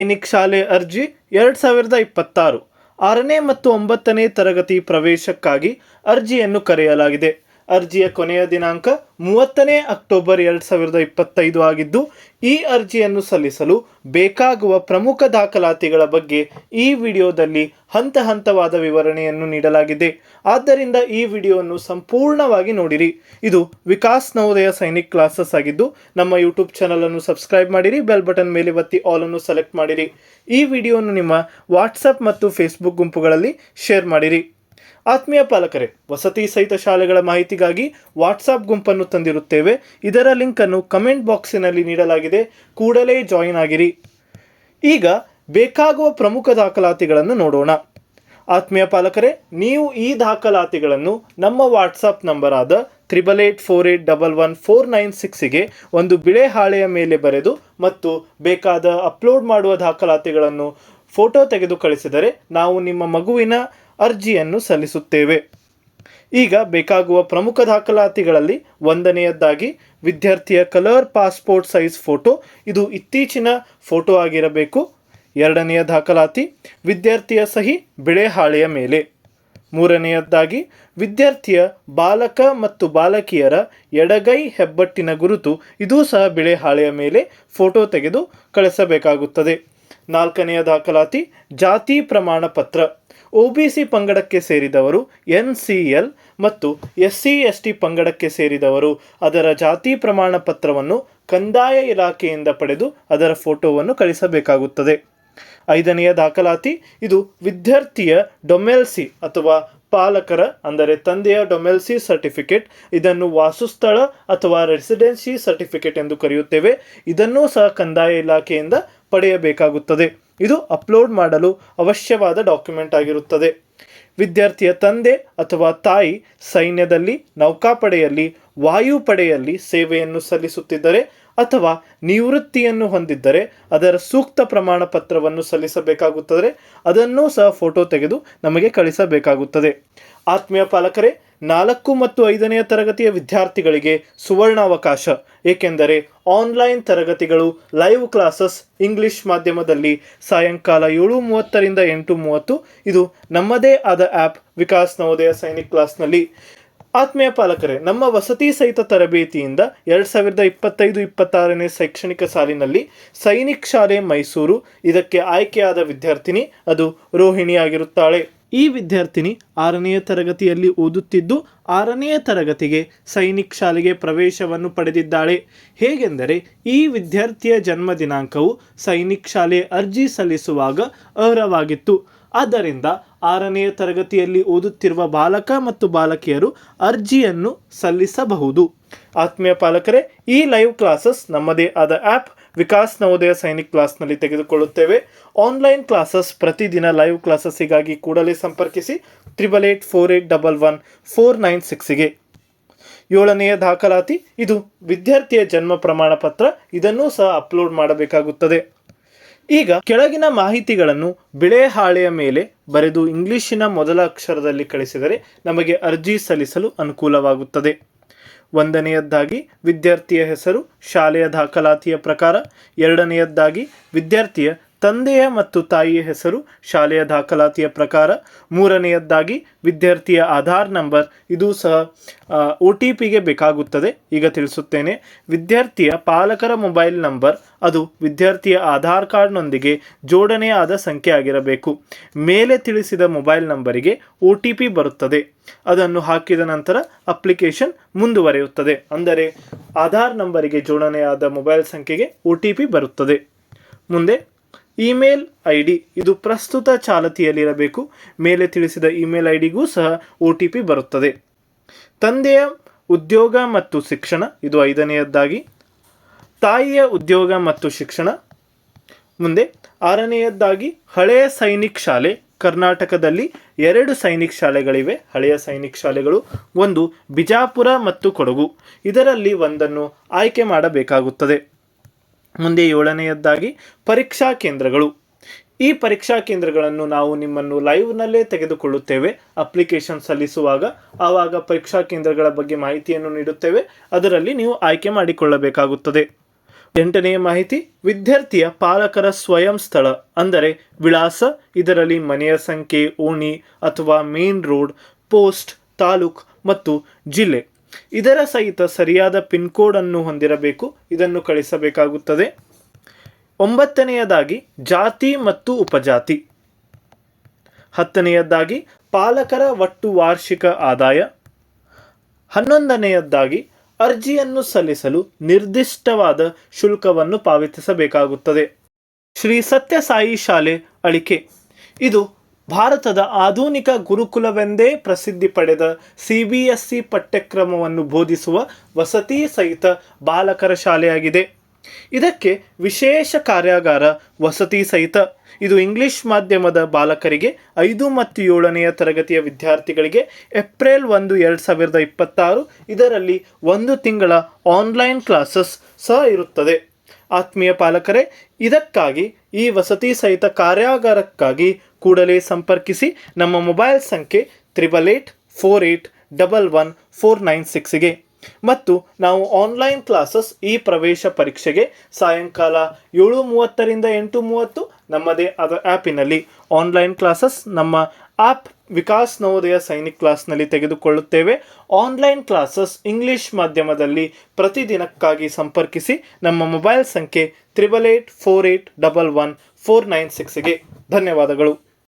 ಸೈನಿಕ್ ಶಾಲೆ ಅರ್ಜಿ ಎರಡು ಸಾವಿರದ ಇಪ್ಪತ್ತಾರು. ಆರನೇ ಮತ್ತು ಒಂಬತ್ತನೇ ತರಗತಿ ಪ್ರವೇಶಕ್ಕಾಗಿ ಅರ್ಜಿಯನ್ನು ಕರೆಯಲಾಗಿದೆ. ಅರ್ಜಿಯ ಕೊನೆಯ ದಿನಾಂಕ ಮೂವತ್ತನೇ ಅಕ್ಟೋಬರ್ ಎರಡು ಸಾವಿರದ ಇಪ್ಪತ್ತೈದು ಆಗಿದ್ದು, ಈ ಅರ್ಜಿಯನ್ನು ಸಲ್ಲಿಸಲು ಬೇಕಾಗುವ ಪ್ರಮುಖ ದಾಖಲಾತಿಗಳ ಬಗ್ಗೆ ಈ ವಿಡಿಯೋದಲ್ಲಿ ಹಂತ ಹಂತವಾದ ವಿವರಣೆಯನ್ನು ನೀಡಲಾಗಿದೆ. ಆದ್ದರಿಂದ ಈ ವಿಡಿಯೋವನ್ನು ಸಂಪೂರ್ಣವಾಗಿ ನೋಡಿರಿ. ಇದು ವಿಕಾಸ್ ನವೋದಯ ಸೈನಿಕ್ ಕ್ಲಾಸಸ್ ಆಗಿದ್ದು, ನಮ್ಮ ಯೂಟ್ಯೂಬ್ ಚಾನಲನ್ನು ಸಬ್ಸ್ಕ್ರೈಬ್ ಮಾಡಿರಿ, ಬೆಲ್ ಬಟನ್ ಮೇಲೆ ಒತ್ತಿ ಆಲ್ ಅನ್ನು ಸೆಲೆಕ್ಟ್ ಮಾಡಿರಿ. ಈ ವಿಡಿಯೋವನ್ನು ನಿಮ್ಮ ವಾಟ್ಸಪ್ ಮತ್ತು ಫೇಸ್ಬುಕ್ ಗುಂಪುಗಳಲ್ಲಿ ಶೇರ್ ಮಾಡಿರಿ. ಆತ್ಮೀಯ ಪಾಲಕರೇ, ವಸತಿ ಸಹಿತ ಶಾಲೆಗಳ ಮಾಹಿತಿಗಾಗಿ ವಾಟ್ಸಾಪ್ ಗುಂಪನ್ನು ತಂದಿರುತ್ತೇವೆ. ಇದರ ಲಿಂಕನ್ನು ಕಮೆಂಟ್ ಬಾಕ್ಸಿನಲ್ಲಿ ನೀಡಲಾಗಿದೆ. ಕೂಡಲೇ ಜಾಯಿನ್ ಆಗಿರಿ. ಈಗ ಬೇಕಾಗುವ ಪ್ರಮುಖ ದಾಖಲಾತಿಗಳನ್ನು ನೋಡೋಣ. ಆತ್ಮೀಯ ಪಾಲಕರೇ, ನೀವು ಈ ದಾಖಲಾತಿಗಳನ್ನು ನಮ್ಮ ವಾಟ್ಸಾಪ್ ನಂಬರ್ ಆದ triple eight four eight double one four nine ಸಿಕ್ಸಿಗೆ ಒಂದು ಬಿಳೆ ಹಾಳೆಯ ಮೇಲೆ ಬರೆದು ಮತ್ತು ಬೇಕಾದ ಅಪ್ಲೋಡ್ ಮಾಡುವ ದಾಖಲಾತಿಗಳನ್ನು ಫೋಟೋ ತೆಗೆದು ಕಳಿಸಿದರೆ ನಾವು ನಿಮ್ಮ ಮಗುವಿನ ಅರ್ಜಿಯನ್ನು ಸಲ್ಲಿಸುತ್ತೇವೆ. ಈಗ ಬೇಕಾಗುವ ಪ್ರಮುಖ ದಾಖಲಾತಿಗಳಲ್ಲಿ ಒಂದನೆಯದ್ದಾಗಿ ವಿದ್ಯಾರ್ಥಿಯ ಕಲರ್ ಪಾಸ್ಪೋರ್ಟ್ ಸೈಜ್ ಫೋಟೋ, ಇದು ಇತ್ತೀಚಿನ ಫೋಟೋ ಆಗಿರಬೇಕು. ಎರಡನೆಯ ದಾಖಲಾತಿ, ವಿದ್ಯಾರ್ಥಿಯ ಸಹಿ ಬಿಳೆ ಹಾಳೆಯ ಮೇಲೆ. ಮೂರನೆಯದ್ದಾಗಿ, ವಿದ್ಯಾರ್ಥಿಯ ಬಾಲಕ ಮತ್ತು ಬಾಲಕಿಯರ ಎಡಗೈ ಹೆಬ್ಬಟ್ಟಿನ ಗುರುತು, ಇದೂ ಸಹ ಬಿಳೆ ಹಾಳೆಯ ಮೇಲೆ ಫೋಟೋ ತೆಗೆದು ಕಳಿಸಬೇಕಾಗುತ್ತದೆ. ನಾಲ್ಕನೆಯ ದಾಖಲಾತಿ, ಜಾತಿ ಪ್ರಮಾಣ ಪತ್ರ ಒ ಸಿ ಪಂಗಡಕ್ಕೆ ಸೇರಿದವರು ಎನ್ ಸಿ ಎಲ್ ಮತ್ತು ಎಸ್ ಸಿ, ಎಸ್ ಟಿ ಪಂಗಡಕ್ಕೆ ಸೇರಿದವರು. ಅದರ ಜಾತಿ ಪ್ರಮಾಣ ಪತ್ರವನ್ನು ಕಂದಾಯ ಇಲಾಖೆಯಿಂದ ಪಡೆದು ಅದರ ಫೋಟೋವನ್ನು ಕಳಿಸಬೇಕಾಗುತ್ತದೆ. ಐದನೆಯ ದಾಖಲಾತಿ, ಇದು ವಿದ್ಯಾರ್ಥಿಯ ಡೊಮೆಲ್ಸಿ ಅಥವಾ ಪಾಲಕರ, ಅಂದರೆ ತಂದೆಯ ಡೊಮೆಲ್ಸಿ ಸರ್ಟಿಫಿಕೇಟ್, ಇದನ್ನು ವಾಸಸ್ಥಳ ಅಥವಾ ರೆಸಿಡೆನ್ಸಿ ಸರ್ಟಿಫಿಕೇಟ್ ಎಂದು ಕರೆಯುತ್ತೇವೆ. ಇದನ್ನೂ ಸಹ ಕಂದಾಯ ಇಲಾಖೆಯಿಂದ ಪಡೆಯಬೇಕಾಗುತ್ತದೆ. ಇದು ಅಪ್ಲೋಡ್ ಮಾಡಲು ಅವಶ್ಯವಾದ ಡಾಕ್ಯುಮೆಂಟ್ ಆಗಿರುತ್ತದೆ. ವಿದ್ಯಾರ್ಥಿಯ ತಂದೆ ಅಥವಾ ತಾಯಿ ಸೈನ್ಯದಲ್ಲಿ, ನೌಕಾಪಡೆಯಲ್ಲಿ, ವಾಯುಪಡೆಯಲ್ಲಿ ಸೇವೆಯನ್ನು ಸಲ್ಲಿಸುತ್ತಿದ್ದರೆ ಅಥವಾ ನಿವೃತ್ತಿಯನ್ನು ಹೊಂದಿದ್ದರೆ ಅದರ ಸೂಕ್ತ ಪ್ರಮಾಣ ಪತ್ರವನ್ನು ಸಲ್ಲಿಸಬೇಕಾಗುತ್ತದೆ. ಅದನ್ನೂ ಸಹ ಫೋಟೋ ತೆಗೆದು ನಮಗೆ ಕಳಿಸಬೇಕಾಗುತ್ತದೆ. ಆತ್ಮೀಯ ಪಾಲಕರೇ ನಾಲ್ಕು ಮತ್ತು ಐದನೆಯ ತರಗತಿಯ ವಿದ್ಯಾರ್ಥಿಗಳಿಗೆ ಸುವರ್ಣಾವಕಾಶ, ಏಕೆಂದರೆ ಆನ್ಲೈನ್ ತರಗತಿಗಳು, ಲೈವ್ ಕ್ಲಾಸಸ್, ಇಂಗ್ಲಿಷ್ ಮಾಧ್ಯಮದಲ್ಲಿ ಸಾಯಂಕಾಲ ಏಳು ಮೂವತ್ತರಿಂದ ಎಂಟು ಮೂವತ್ತು. ಇದು ನಮ್ಮದೇ ಆದ ಆ್ಯಪ್, ವಿಕಾಸ್ ನವೋದಯ ಸೈನಿಕ್ ಕ್ಲಾಸ್ನಲ್ಲಿ. ಆತ್ಮೀಯ ಪಾಲಕರೇ, ನಮ್ಮ ವಸತಿ ಸಹಿತ ತರಬೇತಿಯಿಂದ ಎರಡು ಸಾವಿರದ ಇಪ್ಪತ್ತೈದು ಇಪ್ಪತ್ತಾರನೇ ಶೈಕ್ಷಣಿಕ ಸಾಲಿನಲ್ಲಿ ಸೈನಿಕ್ ಶಾಲೆ ಮೈಸೂರು. ಇದಕ್ಕೆ ಆಯ್ಕೆಯಾದ ವಿದ್ಯಾರ್ಥಿನಿ, ಅದು ರೋಹಿಣಿ ಆಗಿರುತ್ತಾಳೆ ಈ ವಿದ್ಯಾರ್ಥಿನಿ ಆರನೆಯ ತರಗತಿಯಲ್ಲಿ ಓದುತ್ತಿದ್ದು ಆರನೆಯ ತರಗತಿಗೆ ಸೈನಿಕ್ ಶಾಲೆಗೆ ಪ್ರವೇಶವನ್ನು ಪಡೆದಿದ್ದಾಳೆ. ಹೇಗೆಂದರೆ, ಈ ವಿದ್ಯಾರ್ಥಿಯ ಜನ್ಮ ದಿನಾಂಕವು ಸೈನಿಕ್ ಶಾಲೆ ಅರ್ಜಿ ಸಲ್ಲಿಸುವಾಗ ಅರ್ಹವಾಗಿತ್ತು. ಆದ್ದರಿಂದ ಆರನೆಯ ತರಗತಿಯಲ್ಲಿ ಓದುತ್ತಿರುವ ಬಾಲಕ ಮತ್ತು ಬಾಲಕಿಯರು ಅರ್ಜಿಯನ್ನು ಸಲ್ಲಿಸಬಹುದು. ಆತ್ಮೀಯ ಪಾಲಕರೇ, ಈ ಲೈವ್ ಕ್ಲಾಸಸ್ ನಮ್ಮದೇ ಆದ ಆ್ಯಪ್ ವಿಕಾಸ್ ನವೋದಯ ಸೈನಿಕ್ ಕ್ಲಾಸ್ನಲ್ಲಿ ತೆಗೆದುಕೊಳ್ಳುತ್ತೇವೆ. ಆನ್ಲೈನ್ ಕ್ಲಾಸಸ್ ಪ್ರತಿದಿನ ಲೈವ್ ಕ್ಲಾಸಸ್ಸಿಗಾಗಿ ಕೂಡಲೇ ಸಂಪರ್ಕಿಸಿ triple eight four eight double one four nine ಸಿಕ್ಸ್ಗೆ ಏಳನೆಯ ದಾಖಲಾತಿ, ಇದು ವಿದ್ಯಾರ್ಥಿಯ ಜನ್ಮ ಪ್ರಮಾಣ ಪತ್ರ, ಇದನ್ನೂ ಸಹ ಅಪ್ಲೋಡ್ ಮಾಡಬೇಕಾಗುತ್ತದೆ. ಈಗ ಕೆಳಗಿನ ಮಾಹಿತಿಗಳನ್ನು ಬಿಳೆ ಹಾಳೆಯ ಮೇಲೆ ಬರೆದು ಇಂಗ್ಲಿಶಿನ ಮೊದಲ ಅಕ್ಷರದಲ್ಲಿ ಕಳಿಸಿದರೆ ನಮಗೆ ಅರ್ಜಿ ಸಲ್ಲಿಸಲು ಅನುಕೂಲವಾಗುತ್ತದೆ. ಒಂದನೆಯದ್ದಾಗಿ ವಿದ್ಯಾರ್ಥಿಯ ಹೆಸರು ಶಾಲೆಯ ದಾಖಲಾತಿಯ ಪ್ರಕಾರ ಎರಡನೆಯದ್ದಾಗಿ ವಿದ್ಯಾರ್ಥಿಯ ತಂದೆಯ ಮತ್ತು ತಾಯಿಯ ಹೆಸರು ಶಾಲೆಯ ದಾಖಲಾತಿಯ ಪ್ರಕಾರ. ಮೂರನೆಯದ್ದಾಗಿ ವಿದ್ಯಾರ್ಥಿಯ ಆಧಾರ್ ನಂಬರ್. ಇದು ಸಹ ಒ ಟಿ ಪಿಗೆ ಬೇಕಾಗುತ್ತದೆ. ಈಗ ತಿಳಿಸುತ್ತೇನೆ, ವಿದ್ಯಾರ್ಥಿಯ ಪಾಲಕರ ಮೊಬೈಲ್ ನಂಬರ್. ಅದು ವಿದ್ಯಾರ್ಥಿಯ ಆಧಾರ್ ಕಾರ್ಡ್ನೊಂದಿಗೆ ಜೋಡಣೆಯಾದ ಸಂಖ್ಯೆ ಆಗಿರಬೇಕು. ಮೇಲೆ ತಿಳಿಸಿದ ಮೊಬೈಲ್ ನಂಬರಿಗೆ ಒ ಟಿ ಪಿ ಬರುತ್ತದೆ. ಅದನ್ನು ಹಾಕಿದ ನಂತರ ಅಪ್ಲಿಕೇಶನ್ ಮುಂದುವರಿಯುತ್ತದೆ. ಅಂದರೆ ಆಧಾರ್ ನಂಬರಿಗೆ ಜೋಡಣೆಯಾದ ಮೊಬೈಲ್ ಸಂಖ್ಯೆಗೆ ಒ ಟಿ ಪಿ ಬರುತ್ತದೆ. ಮುಂದೆ ಇಮೇಲ್ ಐ ಡಿ ಇದು ಪ್ರಸ್ತುತ ಚಾಲತಿಯಲ್ಲಿರಬೇಕು. ಮೇಲೆ ತಿಳಿಸಿದ ಇಮೇಲ್ ಐ ಡಿಗೂ ಸಹ ಒ ಟಿ ಪಿ ಬರುತ್ತದೆ. ತಂದೆಯ ಉದ್ಯೋಗ ಮತ್ತು ಶಿಕ್ಷಣ. ಇದು ಐದನೆಯದ್ದಾಗಿ. ತಾಯಿಯ ಉದ್ಯೋಗ ಮತ್ತು ಶಿಕ್ಷಣ. ಮುಂದೆ ಆರನೆಯದ್ದಾಗಿ, ಹಳೆಯ ಸೈನಿಕ್ ಶಾಲೆ. ಕರ್ನಾಟಕದಲ್ಲಿ ಎರಡು ಸೈನಿಕ್ ಶಾಲೆಗಳಿವೆ. ಹಳೆಯ ಸೈನಿಕ್ ಶಾಲೆಗಳು, ಒಂದು ಬಿಜಾಪುರ ಮತ್ತು ಕೊಡಗು. ಇದರಲ್ಲಿ ಒಂದನ್ನು ಆಯ್ಕೆ ಮಾಡಬೇಕಾಗುತ್ತದೆ. ಮುಂದೆ ಏಳನೆಯದ್ದಾಗಿ ಪರೀಕ್ಷಾ ಕೇಂದ್ರಗಳು. ಈ ಪರೀಕ್ಷಾ ಕೇಂದ್ರಗಳನ್ನು ನಾವು ನಿಮ್ಮನ್ನು ಲೈವ್ನಲ್ಲೇ ತೆಗೆದುಕೊಳ್ಳುತ್ತೇವೆ. ಅಪ್ಲಿಕೇಶನ್ ಸಲ್ಲಿಸುವಾಗ ಆವಾಗ ಪರೀಕ್ಷಾ ಕೇಂದ್ರಗಳ ಬಗ್ಗೆ ಮಾಹಿತಿಯನ್ನು ನೀಡುತ್ತೇವೆ. ಅದರಲ್ಲಿ ನೀವು ಆಯ್ಕೆ ಮಾಡಿಕೊಳ್ಳಬೇಕಾಗುತ್ತದೆ. ಎಂಟನೆಯ ಮಾಹಿತಿ, ವಿದ್ಯಾರ್ಥಿಯ ಪಾಲಕರ ಸ್ವಯಂ ಸ್ಥಳ, ಅಂದರೆ ವಿಳಾಸ, ಇದರಲ್ಲಿ ಮನೆಯ ಸಂಖ್ಯೆ, ಓಣಿ ಅಥವಾ ಮೇನ್ ರೋಡ್, ಪೋಸ್ಟ್, ತಾಲೂಕ್ ಮತ್ತು ಜಿಲ್ಲೆ. ಇದರ ಸಹಿತ ಸರಿಯಾದ ಪಿನ್ ಕೋಡ್ ಅನ್ನು ಹೊಂದಿರಬೇಕು. ಇದನ್ನು ಕಳಿಸಬೇಕಾಗುತ್ತದೆ. ಒಂಬತ್ತನೆಯದಾಗಿ ಜಾತಿ ಮತ್ತು ಉಪಜಾತಿ. ಹತ್ತನೆಯದಾಗಿ ಪಾಲಕರ ಒಟ್ಟು ವಾರ್ಷಿಕ ಆದಾಯ. ಹನ್ನೊಂದನೆಯದಾಗಿ ಅರ್ಜಿಯನ್ನು ಸಲ್ಲಿಸಲು ನಿರ್ದಿಷ್ಟವಾದ ಶುಲ್ಕವನ್ನು ಪಾವತಿಸಬೇಕಾಗುತ್ತದೆ. ಶ್ರೀ ಸತ್ಯಸಾಯಿ ಶಾಲೆ ಅಳಿಕೆ. ಇದು ಭಾರತದ ಆಧುನಿಕ ಗುರುಕುಲವೆಂದೇ ಪ್ರಸಿದ್ಧಿ ಪಡೆದ ಸಿ ಬಿ ಎಸ್ ಸಿ ಪಠ್ಯಕ್ರಮವನ್ನು ಬೋಧಿಸುವ ವಸತಿ ಸಹಿತ ಬಾಲಕರ ಶಾಲೆಯಾಗಿದೆ. ಇದಕ್ಕೆ ವಿಶೇಷ ಕಾರ್ಯಾಗಾರ ವಸತಿ ಸಹಿತ. ಇದು ಇಂಗ್ಲಿಷ್ ಮಾಧ್ಯಮದ ಬಾಲಕರಿಗೆ ಐದು ಮತ್ತು ಏಳನೆಯ ತರಗತಿಯ ವಿದ್ಯಾರ್ಥಿಗಳಿಗೆ ಏಪ್ರಿಲ್ ಒಂದು, ಎರಡು ಸಾವಿರದ ಇಪ್ಪತ್ತಾರು ಇದರಲ್ಲಿ ಒಂದು ತಿಂಗಳ ಆನ್ಲೈನ್ ಕ್ಲಾಸಸ್ ಸಹ ಇರುತ್ತದೆ. ಆತ್ಮೀಯ ಪಾಲಕರೇ, ಇದಕ್ಕಾಗಿ ಈ ವಸತಿ ಸಹಿತ ಕಾರ್ಯಾಗಾರಕ್ಕಾಗಿ ಕೂಡಲೇ ಸಂಪರ್ಕಿಸಿ ನಮ್ಮ ಮೊಬೈಲ್ ಸಂಖ್ಯೆ triple eight four eight double one four nine ಸಿಕ್ಸ್ಗೆ ಮತ್ತು ನಾವು ಆನ್ಲೈನ್ ಕ್ಲಾಸಸ್ ಈ ಪ್ರವೇಶ ಪರೀಕ್ಷೆಗೆ ಸಾಯಂಕಾಲ ಏಳು ಮೂವತ್ತರಿಂದ ಎಂಟು ಮೂವತ್ತು ನಮ್ಮದೇ ಆದ ಆ್ಯಪಿನಲ್ಲಿ. ಆನ್ಲೈನ್ ಕ್ಲಾಸಸ್ ನಮ್ಮ ಆಪ್ ವಿಕಾಸ್ ನವೋದಯ ಸೈನಿಕ್ ಕ್ಲಾಸ್ನಲ್ಲಿ ತೆಗೆದುಕೊಳ್ಳುತ್ತೇವೆ. ಆನ್ಲೈನ್ ಕ್ಲಾಸಸ್ ಇಂಗ್ಲಿಷ್ ಮಾಧ್ಯಮದಲ್ಲಿ ಪ್ರತಿದಿನಕ್ಕಾಗಿ ಸಂಪರ್ಕಿಸಿ. ನಮ್ಮ ಮೊಬೈಲ್ ಸಂಖ್ಯೆ triple eight, four eight, double one, four nine ಸಿಕ್ಸ್ಗೆ ಧನ್ಯವಾದಗಳು.